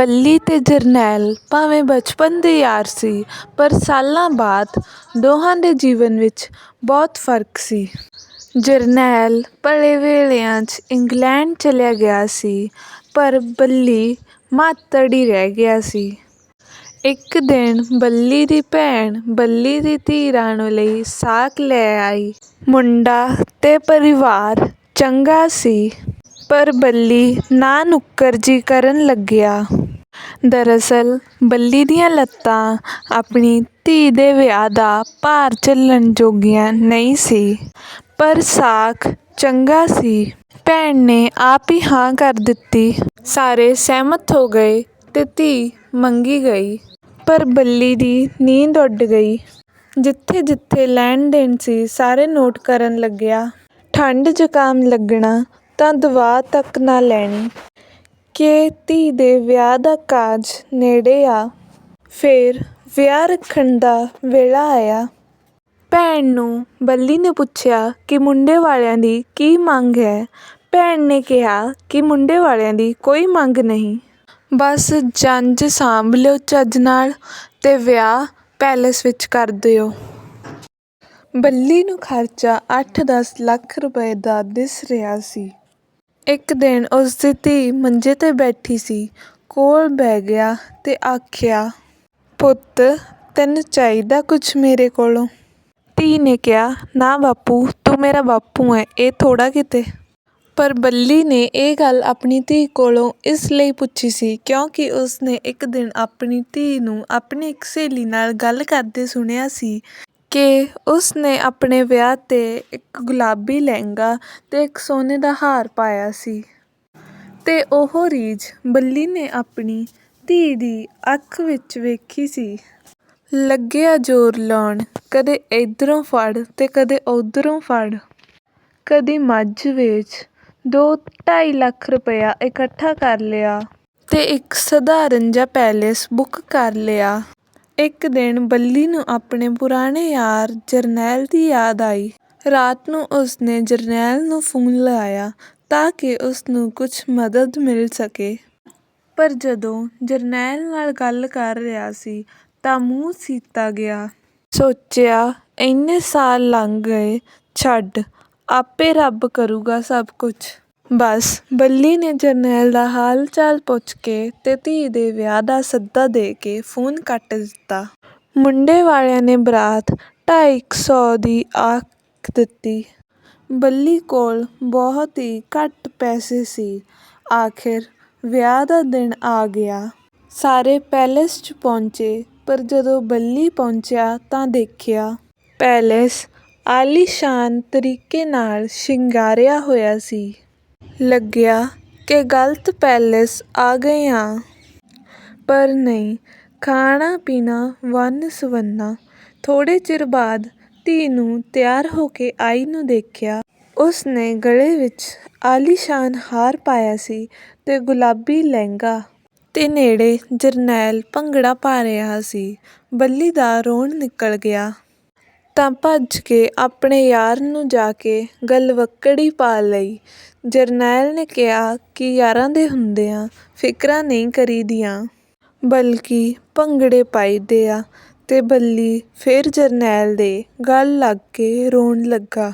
ਬੱਲੀ ਅਤੇ ਜਰਨੈਲ ਭਾਵੇਂ ਬਚਪਨ ਦੇ ਯਾਰ ਸੀ, ਪਰ ਸਾਲਾਂ ਬਾਅਦ ਦੋਹਾਂ ਦੇ ਜੀਵਨ ਵਿੱਚ ਬਹੁਤ ਫ਼ਰਕ ਸੀ। ਜਰਨੈਲ ਭਲੇ ਵੇਲਿਆਂ 'ਚ ਇੰਗਲੈਂਡ ਚਲਿਆ ਗਿਆ ਸੀ, ਪਰ ਬੱਲੀ ਮਾਤੜ ਹੀ ਰਹਿ ਗਿਆ ਸੀ। ਇੱਕ ਦਿਨ ਬੱਲੀ ਦੀ ਭੈਣ ਬੱਲੀ ਦੀ ਧੀ ਰਾਣੋ ਲਈ ਸਾਕ ਲੈ ਆਈ। ਮੁੰਡਾ ਅਤੇ ਪਰਿਵਾਰ ਚੰਗਾ ਸੀ, ਪਰ ਬੱਲੀ ਨਾ ਨੁੱਕਰ ਜਿਹੀ ਕਰਨ ਲੱਗਿਆ। ਦਰਅਸਲ ਬੱਲੀ ਦੀਆਂ ਲੱਤਾਂ ਆਪਣੀ ਧੀ ਦੇ ਵਿਆਹ ਦਾ ਭਾਰ ਝੱਲਣ ਜੋਗੀਆਂ ਨਹੀਂ ਸੀ, ਪਰ ਸਾਕ ਚੰਗਾ ਸੀ। ਭੈਣ ਨੇ ਆਪ ਹੀ ਹਾਂ ਕਰ ਦਿੱਤੀ। ਸਾਰੇ ਸਹਿਮਤ ਹੋ ਗਏ ਤੇ ਧੀ ਮੰਗੀ ਗਈ। ਪਰ ਬੱਲੀ ਦੀ ਨੀਂਦ ਉੱਡ ਗਈ। ਜਿੱਥੇ-ਜਿੱਥੇ ਲੈਣ-ਦੇਣ ਸੀ, ਸਾਰੇ ਨੋਟ ਕਰਨ ਲੱਗਿਆ। ਠੰਡ-ਜ਼ੁਕਾਮ ਲੱਗਣਾ ਤਾਂ ਦਵਾ ਤੱਕ ਨਾ ਲੈਣੀ ਕਿ ਧੀ ਦੇ ਵਿਆਹ ਦਾ ਕਾਜ ਨੇੜੇ ਆ। ਫੇਰ ਵਿਆਹ ਰੱਖਣ ਦਾ ਵੇਲਾ ਆਇਆ। ਭੈਣ ਨੂੰ ਬੱਲੀ ਨੇ ਪੁੱਛਿਆ ਕਿ ਮੁੰਡੇ ਵਾਲਿਆਂ ਦੀ ਕੀ ਮੰਗ ਹੈ। ਭੈਣ ਨੇ ਕਿਹਾ ਕਿ ਮੁੰਡੇ ਵਾਲਿਆਂ ਦੀ ਕੋਈ ਮੰਗ ਨਹੀਂ। ਬਸ ਜੰਝ ਸਾਂਭ ਲਿਓ ਚੱਜ ਨਾਲ ਤੇ ਵਿਆਹ ਪੈਲੇਸ ਵਿੱਚ ਕਰ ਦਿਓ। ਬੱਲੀ ਨੂੰ ਖ਼ਰਚਾ ਅੱਠ-ਦਸ ਲੱਖ ਰੁਪਏ ਦਾ ਦਿਸ ਰਿਹਾ ਸੀ। ਇੱਕ ਦਿਨ ਉਸਦੀ ਧੀ ਮੰਜੇ 'ਤੇ ਬੈਠੀ ਸੀ। ਕੋਲ ਬਹਿ ਗਿਆ ਅਤੇ ਆਖਿਆ, "ਪੁੱਤ ਤੈਨੂੰ ਚਾਹੀਦਾ ਕੁਛ ਮੇਰੇ ਕੋਲੋਂ?" ਧੀ ਨੇ ਕਿਹਾ, "ਨਾ ਬਾਪੂ ਤੂੰ ਮੇਰਾ ਬਾਪੂ ਹੈ ਇਹ ਥੋੜ੍ਹਾ ਕਿਤੇ।" ਪਰ ਬੱਲੀ ਨੇ ਇਹ ਗੱਲ ਆਪਣੀ ਧੀ ਕੋਲੋਂ ਇਸ ਲਈ ਪੁੱਛੀ ਸੀ ਕਿਉਂਕਿ ਉਸਨੇ ਇੱਕ ਦਿਨ ਆਪਣੀ ਧੀ ਨੂੰ ਆਪਣੀ ਇੱਕ ਸਹੇਲੀ ਨਾਲ ਗੱਲ ਕਰਦੇ ਸੁਣਿਆ ਸੀ ਕਿ ਉਸਨੇ ਆਪਣੇ ਵਿਆਹ 'ਤੇ ਇੱਕ ਗੁਲਾਬੀ ਲਹਿੰਗਾ ਅਤੇ ਇੱਕ ਸੋਨੇ ਦਾ ਹਾਰ ਪਾਇਆ ਸੀ। ਅਤੇ ਉਹ ਰੀਝ ਬੱਲੀ ਨੇ ਆਪਣੀ ਧੀ ਦੀ ਅੱਖ ਵਿੱਚ ਵੇਖੀ ਸੀ। ਲੱਗਿਆ ਜ਼ੋਰ ਲਾਉਣ, ਕਦੇ ਇੱਧਰੋਂ ਫੜ ਤੇ ਕਦੇ ਉੱਧਰੋਂ ਫੜ। ਕਦੀ ਮੱਝ ਵੇਚ ਦੋ-ਢਾਈ ਲੱਖ ਰੁਪਇਆ ਇਕੱਠਾ ਕਰ ਲਿਆ ਤੇ ਇੱਕ ਸਧਾਰਨ ਜਿਹਾ ਪੈਲੇਸ ਬੁੱਕ ਕਰ ਲਿਆ। ਇੱਕ ਦਿਨ ਬੱਲੀ ਨੂੰ ਆਪਣੇ ਪੁਰਾਣੇ ਯਾਰ ਜਰਨੈਲ ਦੀ ਯਾਦ ਆਈ। ਰਾਤ ਨੂੰ ਉਸਨੇ ਜਰਨੈਲ ਨੂੰ ਫ਼ੋਨ ਲਾਇਆ ਤਾਂ ਕਿ ਉਸਨੂੰ ਕੁਝ ਮਦਦ ਮਿਲ ਸਕੇ। ਪਰ ਜਦੋਂ ਜਰਨੈਲ ਨਾਲ ਗੱਲ ਕਰ ਰਿਹਾ ਸੀ ਤਾਂ ਮੂੰਹ ਸੀਤਾ ਗਿਆ। ਸੋਚਿਆ, ਇੰਨੇ ਸਾਲ ਲੰਘ ਗਏ, ਛੱਡ, ਆਪੇ ਰੱਬ ਕਰੂਗਾ ਸਭ ਕੁਝ। ਬਸ, ਬੱਲੀ ਨੇ ਜਰਨੈਲ ਦਾ ਹਾਲ-ਚਾਲ ਪੁੱਛ ਕੇ ਤੇ ਧੀ ਦੇ ਵਿਆਹ ਦਾ ਸੱਦਾ ਦੇ ਕੇ ਫ਼ੋਨ ਕੱਟ ਦਿੱਤਾ। ਮੁੰਡੇ ਵਾਲਿਆਂ ਨੇ ਬਰਾਤ ਢਾਈ ਕੁ ਸੌ ਦੀ ਆਖ ਦਿੱਤੀ। ਬੱਲੀ ਕੋਲ ਬਹੁਤ ਹੀ ਘੱਟ ਪੈਸੇ ਸੀ। ਆਖ਼ਿਰ ਵਿਆਹ ਦਾ ਦਿਨ ਆ ਗਿਆ। ਸਾਰੇ ਪੈਲੇਸ 'ਚ ਪਹੁੰਚੇ, ਪਰ ਜਦੋਂ ਬੱਲੀ ਪਹੁੰਚਿਆ ਤਾਂ ਦੇਖਿਆ। ਪੈਲੇਸ ਆਲੀਸ਼ਾਨ ਤਰੀਕੇ ਨਾਲ ਸ਼ਿੰਗਾਰਿਆ ਹੋਇਆ ਸੀ। ਲੱਗਿਆ ਕਿ ਗਲਤ ਪੈਲੇਸ ਆ ਗਏ ਹਾਂ ਪਰ ਨਹੀਂ, ਖਾਣਾ-ਪੀਣਾ ਵੰਨ-ਸੁਵੰਨਾ। ਥੋੜ੍ਹੇ ਚਿਰ ਬਾਅਦ ਧੀ ਨੂੰ ਤਿਆਰ ਹੋ ਕੇ ਆਈ ਨੂੰ ਦੇਖਿਆ। ਉਸ ਨੇ ਗਲੇ ਵਿੱਚ ਆਲੀਸ਼ਾਨ ਹਾਰ ਪਾਇਆ ਸੀ ਤੇ ਗੁਲਾਬੀ ਲਹਿੰਗਾ। ਤੇ ਨੇੜੇ ਜਰਨੈਲ ਭੰਗੜਾ ਪਾ ਰਿਹਾ ਸੀ। ਬੱਲੀ ਦਾ ਰੋਣ ਨਿਕਲ ਗਿਆ। ਤਾਂ ਭੱਜ ਕੇ ਆਪਣੇ ਯਾਰ ਨੂੰ ਜਾ ਕੇ ਗਲਵੱਕੜੀ ਪਾ ਲਈ। ਜਰਨੈਲ ਨੇ ਕਿਹਾ ਕਿ ਯਾਰਾਂ ਦੇ ਹੁੰਦਿਆਂ ਫਿਕਰਾਂ ਨਹੀਂ ਕਰੀ ਦੀਆਂ ਬਲਕਿ ਭੰਗੜੇ ਪਾਈਦੇ ਆ ਤੇ ਬੱਲੀ ਫੇਰ ਜਰਨੈਲ ਦੇ ਗਲ ਲੱਗ ਕੇ ਰੋਣ ਲੱਗਾ।